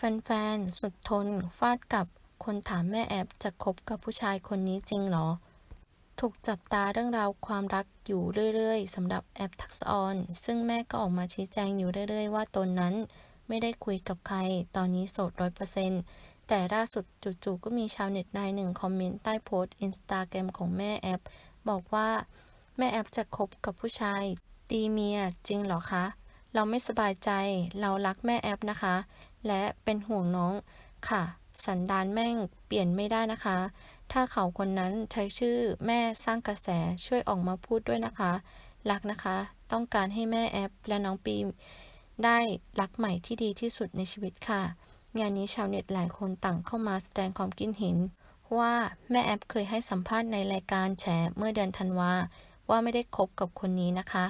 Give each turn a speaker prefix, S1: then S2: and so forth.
S1: แฟนๆ สุดทน ฟาดกับคนถามแม่แอปจะคบกับผู้ชายคนนี้จริงเหรอ ถูกจับตาเรื่องราวความรักอยู่เรื่อยๆสำหรับแอปทักษออนซึ่งแม่ก็ออกมาชี้แจงอยู่เรื่อยๆ ว่าตนนั้นไม่ได้คุยกับใคร ตอนนี้โสดร้อยเปอร์เซ็นต์แต่ล่าสุดจู่ๆก็มีชาวเน็ตรายหนึ่งคอมเมนต์ใต้โพสต์อินสตาแกรมของแม่แอปบอกว่า แม่แอปจะคบกับผู้ชายตีเมียจริงเหรอคะ เราไม่สบายใจ เรารักแม่แอปนะคะ และเป็นห่วงน้องค่ะ สันดานแม่งเปลี่ยนไม่ได้นะคะ ถ้าเขาคนนั้นใช้ชื่อแม่สร้างกระแสช่วยออกมาพูดด้วยนะคะ รักนะคะ ต้องการให้แม่แอปและน้องปีได้รักใหม่ที่ดีที่สุดในชีวิตค่ะ งานนี้ชาวเน็ตหลายคนต่างเข้ามาแสดงความคิดเห็น ว่าแม่แอปเคยให้สัมภาษณ์ในรายการแฉเมื่อเดือนธันวาว่าไม่ได้คบกับคนนี้นะคะ